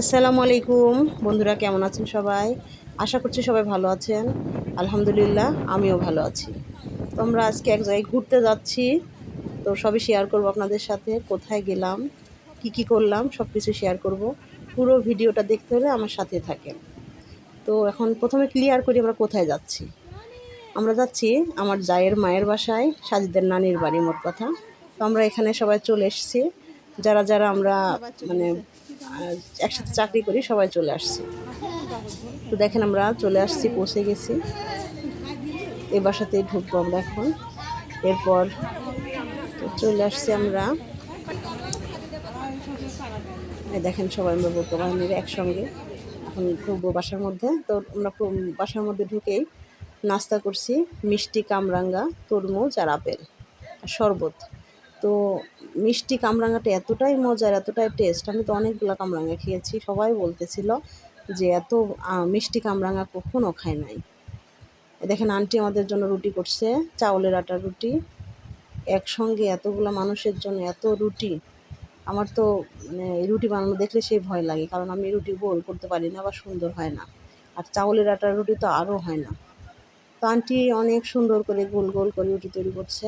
আসসালামু আলাইকুম। বন্ধুরা, কেমন আছেন সবাই? আশা করছি সবাই ভালো আছেন। আলহামদুলিল্লাহ, আমিও ভালো আছি। তো আমরা আজকে এক জায়গায় ঘুরতে যাচ্ছি। তো সবই শেয়ার করব আপনাদের সাথে, কোথায় গেলাম, কি কি করলাম সব কিছু শেয়ার করব। পুরো ভিডিওটা দেখতে হলে আমার সাথে থাকেন। তো এখন প্রথমে ক্লিয়ার করি আমরা কোথায় যাচ্ছি। আমরা যাচ্ছি আমার জায়ের মায়ের বাসায়, সাজিদের নানির বাড়ি, মোট কথা। তো আমরা এখানে সবাই চলে এসেছি। যারা যারা আমরা মানে একসাথে চাকরি করি, সবাই চলে আসছি। তো দেখেন আমরা চলে আসছি, পৌঁছে গেছি। এ বাসাতেই ঢুকবো আমরা এখন। এরপর চলে আসছি আমরা। দেখেন সবাই আমরা বোকা বাহিনীর একসঙ্গে এখন ঢুকবো বাসার মধ্যে। তো আমরা বাসার মধ্যে ঢুকেই নাস্তা করছি, মিষ্টি, কামরাঙ্গা, তরমুজ আর আপেল, আর শরবত। তো মিষ্টি কামরাঙাটা এতটাই মজার, এতটাই টেস্ট আমি তো অনেকগুলো কামরাঙা খেয়েছি, সবাই বলতেছিল যে এত মিষ্টি কামরাঙা কখনও খায় নাই। দেখেন আন্টি আমাদের জন্য রুটি করছে, চাউলের আটার রুটি, একসঙ্গে এতগুলো মানুষের জন্য এত রুটি, আমার তো মানে রুটি বানানো দেখলে সেই ভয় লাগে, কারণ আমি রুটি গোল করতে পারি না বা সুন্দর হয় না, আর চাউলের আটার রুটি তো আরও হয় না। তো আন্টি অনেক সুন্দর করে গোল গোল করে রুটি তৈরি করছে।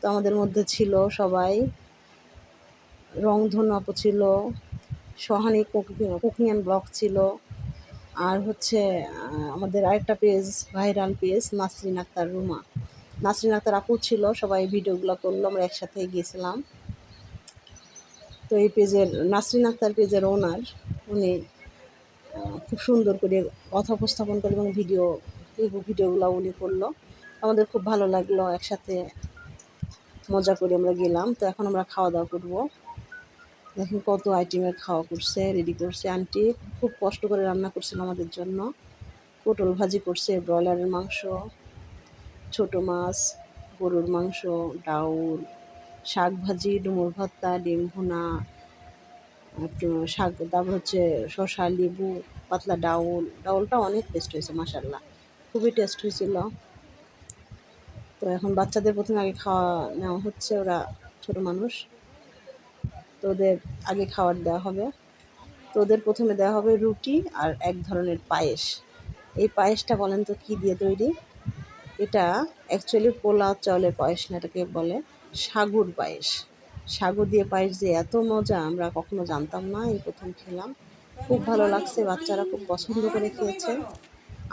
তো আমাদের মধ্যে ছিল সবাই। রংধনু আপু ছিল, সহানি কুকিং ব্লগ ছিল। আর হচ্ছে আমাদের আরেকটা page, viral page, Nasrin Akter Ruma. Nasrin Akter আপু ছিল, সবাই ভিডিওগুলো করল, আমরা একসাথে গিয়েছিলাম। তো এই পেজের, নাসরিন আক্তার পেজের ওনার উনি খুব সুন্দর করে কথা উপস্থাপন করে এবং ভিডিও ভিডিওগুলো উনি করল। আমাদের খুব ভালো লাগল একসাথে মজা করে আমরা গেলাম। তো এখন আমরা খাওয়া দাওয়া করব। দেখেন কত আইটেমের খাওয়া করছে রেডি করছে। আন্টি খুব কষ্ট করে রান্না করছিল আমাদের জন্য। পটল ভাজি করছে, ব্রয়লারের মাংস, ছোট মাছ, গরুর মাংস, ডাউল, শাক ভাজি, ডুমুর ভর্তা, ডিম ভুনা শাক, তারপর হচ্ছে শসা, লেবু, পাতলা ডাউল। ডাউলটা অনেক টেস্ট হয়েছে মাসাল্লাহ খুবই টেস্ট হয়েছিল। তো এখন বাচ্চাদের প্রথমে আগে খাওয়া নেওয়া হচ্ছে, ওরা ছোট মানুষ। তো ওদের আগে খাবার দেওয়া হবে। তো ওদের প্রথমে দেওয়া হবে রুটি আর এক ধরনের পায়েস। এই পায়েসটা বলেন তো কী দিয়ে তৈরি? এটা অ্যাকচুয়ালি পোলা চাউলের পায়েস না, এটাকে বলে সাগুর পায়েস। সাগু দিয়ে পায়েস যে এত মজা, আমরা কখনো জানতাম না, এই প্রথম খেলাম। খুব ভালো লাগছে, বাচ্চারা খুব পছন্দ করে খেয়েছে।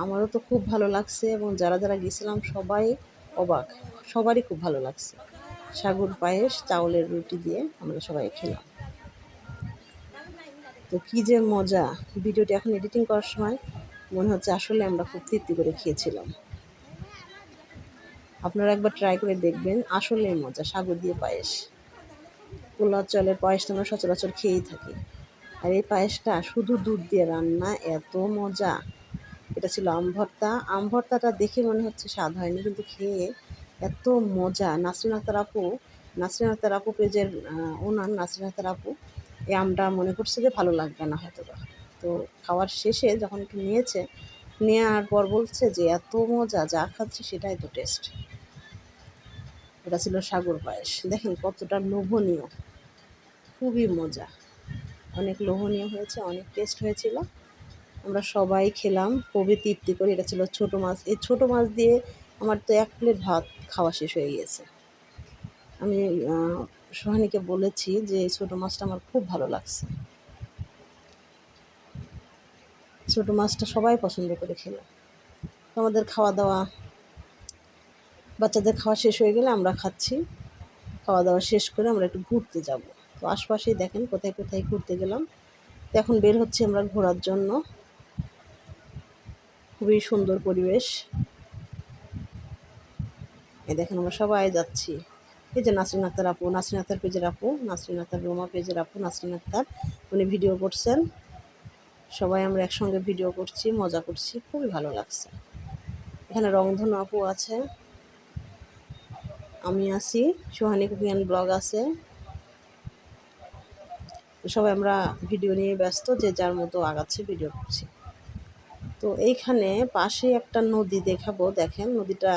আমারও তো খুব ভালো লাগছে এবং যারা যারা গেছিলাম সবাই অবাক। সবারই খুব ভালো লাগছে। সাগুর পায়েস, চাউলের রুটি দিয়ে আমরা সবাই খেলাম। তো কী যে মজা। ভিডিওটি এখন এডিটিং করার সময়। মনে হচ্ছে আসলে আমরা খুব তৃপ্তি করে খেয়েছিলাম। আপনারা একবার ট্রাই করে দেখবেন আসলে মজা সাগর দিয়ে পায়েস। পোলা চালের পায়েসটা আমরা সচরাচর খেয়েই থাকি। আর এই পায়েসটা শুধু দুধ দিয়ে রান্না, এত মজা। এটা ছিল আম ভর্তা। আম ভর্তাটা দেখে মনে হচ্ছে স্বাদ হয়নি, কিন্তু খেয়ে এত মজা। নাসরিন আক্তার আপু নাসরিন আক্তার আপু পেজের ওনার নাসরিন আক্তার আপু, এই আমটা মনে করছে যে ভালো লাগবে না হয়তো। তো খাওয়ার শেষে যখন একটু নিয়েছে নেওয়ার পর বলছে যে এত মজা, যা খাচ্ছি সেটাই তো টেস্ট এটা ছিল সাগর পায়েস। দেখেন কতটা লোভনীয়। খুবই মজা। অনেক লোভনীয় হয়েছে, অনেক টেস্ট হয়েছিল। আমরা সবাই খেলাম, খুবই তৃপ্তি করে। এটা ছিল ছোট মাছ। এই ছোট মাছ দিয়ে আমার তো এক প্লেট ভাত খাওয়া শেষ হয়ে গেছে আমি সোহানিকে বলেছি যে, এই ছোটো মাছটা আমার খুব ভালো লাগছে। ছোটো মাছটা সবাই পছন্দ করে খেলো। আমাদের খাওয়া দাওয়া বাচ্চাদের খাওয়া শেষ হয়ে গেলে আমরা খাচ্ছি। খাওয়া দাওয়া শেষ করে আমরা একটু ঘুরতে যাব। তো আশপাশেই দেখেন কোথায় কোথায় ঘুরতে গেলাম। তো এখন বের হচ্ছে আমরা ঘোরার জন্য। খুবই সুন্দর পরিবেশ। এ দেখেন আমরা সবাই যাচ্ছি। এই যে নাসরিন আক্তার আপু, নাসরিন আক্তার পেজের আপু, নাসরিন আক্তার রোমা পেজের আপু, নাসরিন আক্তার, উনি ভিডিও করছেন। সবাই আমরা একসঙ্গে ভিডিও করছি, মজা করছি, খুবই ভালো লাগছে। এখানে রংধনু আপু আছে। আমি আছি, সোহানি কুকিং ব্লগ আছে। সবাই আমরা ভিডিও নিয়ে ব্যস্ত, যে যার মতো আগাচ্ছে ভিডিও করছি। তো এইখানে পাশে একটা নদী দেখাবো, দেখেন নদীটা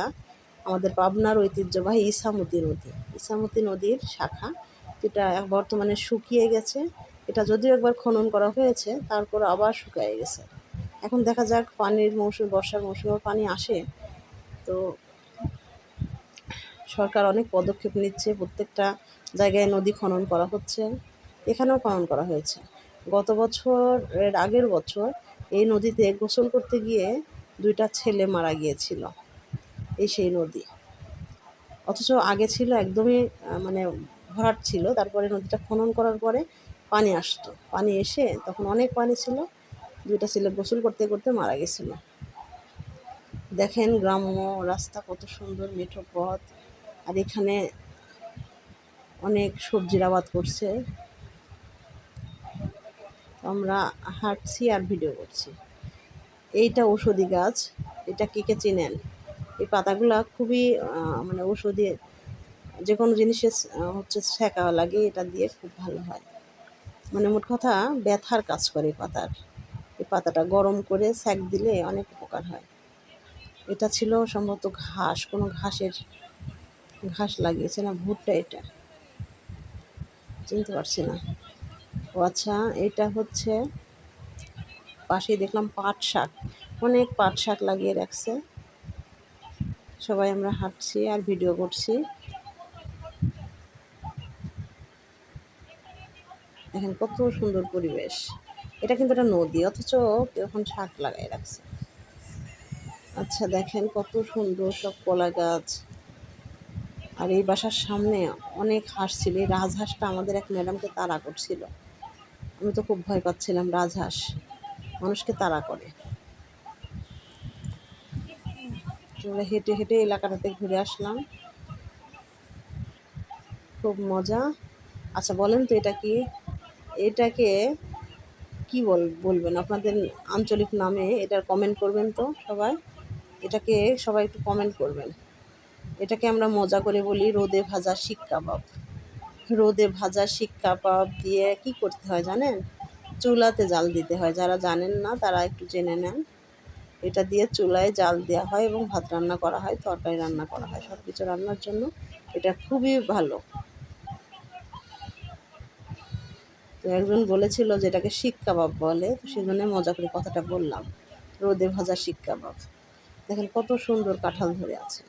আমাদের পাবনার ঐতিহ্যবাহী ইসামতি নদী। ইসামতি নদীর শাখা, যেটা বর্তমানে শুকিয়ে গেছে। এটা যদিও একবার খনন করা হয়েছে, তারপর আবার শুকিয়ে গেছে। এখন দেখা যাক পানির মৌসুম, বর্ষার মৌসুমে পানি আসে। তো সরকার অনেক পদক্ষেপ নিচ্ছে, প্রত্যেকটা জায়গায় নদী খনন করা হচ্ছে, এখানেও খনন করা হয়েছে। গত বছর, এর আগের বছর এই নদীতে গোসল করতে গিয়ে দুইটা ছেলে মারা গিয়েছিল এই সেই নদী। অথচ আগে ছিল একদমই মানে ভরাট ছিল, তারপরে নদীটা খনন করার পরে পানি আসতো। পানি এসে তখন অনেক পানি ছিল, দুইটা ছেলে গোসল করতে করতে মারা গেছিল। দেখেন গ্রাম্য রাস্তা কত সুন্দর, মেঠো পথ, আর এখানে অনেক সবজির আবাদ করছে। আমরা হাঁটছি আর ভিডিও করছি। এইটা ঔষধি গাছ এটা কে কে চিনেন? এই পাতাগুলো খুবই মানে ঔষধি যে কোনো জিনিসে আহ, হচ্ছে ছেঁকা লাগে এটা দিয়ে খুব ভালো হয়। মানে মোট কথা ব্যথার কাজ করে পাতার। এই পাতাটা গরম করে সেক দিলে অনেক উপকার হয়। এটা ছিল সম্ভবত ঘাস কোনো ঘাসের ঘাস লাগিয়েছে না ভুট্টা এটা। চিনতে পারছি না। ও আচ্ছা এটা হচ্ছে পাশেই দেখলাম পাট শাক। অনেক পাট শাক লাগিয়ে রাখছে। সবাই আমরা হাঁটছি আর ভিডিও করছি। দেখেন কত সুন্দর পরিবেশ। এটা কিন্তু একটা নদী, অথচ এখন শাক লাগাই রাখছে। আচ্ছা দেখেন কত সুন্দর সব কলা গাছ। আর এই বাসার সামনে অনেক হাঁস ছিল। এই রাজহাঁসটা আমাদের এক ম্যাডামকে তাড়া করছিল। আমি তো খুব ভয় পাচ্ছিলাম রাজহাঁস। মানুষকে তাড়া করে। আমরা হেঁটে হেঁটে এলাকাটাতে ঘুরে আসলাম। খুব মজা। আচ্ছা বলেন তো এটা কি? এটাকে কি বল, বলবেন? আপনাদের আঞ্চলিক নামে এটার কমেন্ট করবেন তো সবাই? এটাকে সবাই একটু কমেন্ট করবেন। এটাকে আমরা মজা করে বলি রোদে ভাজা শিক কাবাব। রোদে ভাজা শিক কাবাব দিয়ে কি করতে হয় জানেন? চুলাতে জাল দিতে হয়। যারা জানেন না, তারা একটু জেনে নেন। এটা দিয়ে চুলায় জাল দেওয়া হয় এবং ভাত রান্না করা হয়, তরকারি রান্না করা হয়। সব কিছু রান্নার জন্য এটা খুবই ভালো। তো একজন বলেছিল যে এটাকে শিক কাবাব বলে, তো সেজন্য মজা করে কথাটা বললাম। রোদে ভাজা শিক কাবাব দেখেন কত সুন্দর কাঁঠাল ধরে আছে।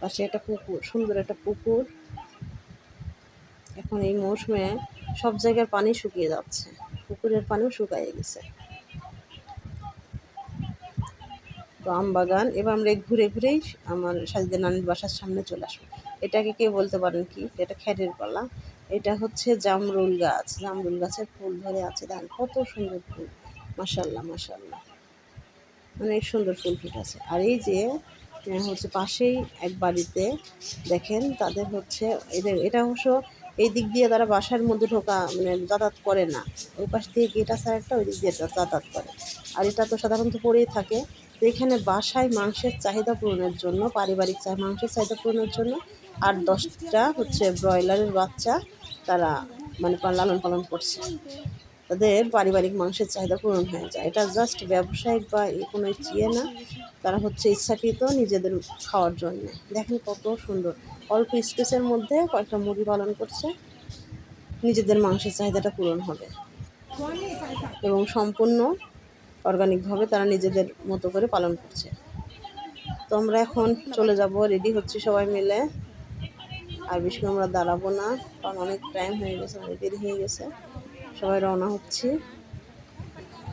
পাশে একটা পুকুর, সুন্দর একটা পুকুর। এখন এই মৌসুমে সব জায়গার পানি শুকিয়ে যাচ্ছে, পুকুরের পানিও শুকায় গেছে। তো আম বাগান, এবার আমরা ঘুরে ঘুরেই আমার সাজিদের নানির বাসার সামনে চলে আসব। এটাকে কে বলতে পারেন কি? এটা খ্যাটের পালা। এটা হচ্ছে জামরুল গাছ। জামরুল গাছের ফুল ধরে আছে দেখেন, কত সুন্দর ফুল। মাসাল্লাহ মাসাল্লাহ অনেক সুন্দর ফুল ফুটেছে। আর এই যে হচ্ছে পাশেই এক বাড়িতে দেখেন, তাদের হচ্ছে, এদের, এটা অবশ্য এই দিক দিয়ে তারা বাসার মধ্যে ঢোকা মানে যাতায়াত করে না। ওই পাশ দিয়ে গেট আছে একটা, ওই দিক দিয়ে যাতায়াত করে। আর এটা তো সাধারণত পড়েই থাকে। তো এখানে বাসায় মাংসের চাহিদা পূরণের জন্য, পারিবারিক মাংসের চাহিদা পূরণের জন্য আর দশটা হচ্ছে ব্রয়লারের বাচ্চা তারা মানে লালন পালন করছে। তাদের পারিবারিক মাংসের চাহিদা পূরণ হয়ে যায়। এটা জাস্ট ব্যবসায়িক বা কোনো ইয়ে না। তারা হচ্ছে ইচ্ছাকৃত নিজেদের খাওয়ার জন্য। দেখেন কত সুন্দর। অল্প স্পেসের মধ্যে কয়েকটা মুরগি পালন করছে। নিজেদের মাংসের চাহিদাটা পূরণ হবে। এবং সম্পূর্ণ অর্গানিকভাবে তারা নিজেদের মতো করে পালন করছে। তো আমরা এখন চলে যাব রেডি হচ্ছি সবাই মিলে। আর বেশি আমরা দাঁড়াবো না, কারণ অনেক টাইম হয়ে গেছে, অনেক দেরি হয়ে গেছে। সবাই রওনা হচ্ছি।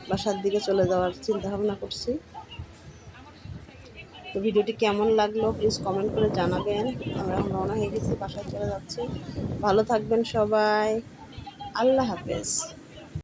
বাসার দিকে চলে যাওয়ার চিন্তা ভাবনা করছি। তো ভিডিওটি কেমন লাগল প্লিজ কমেন্ট করে জানাবেন। আমরা এখন রওনা হয়ে গেছি, বাসায় চলে যাচ্ছি। ভালো থাকবেন সবাই। আল্লাহ হাফেজ।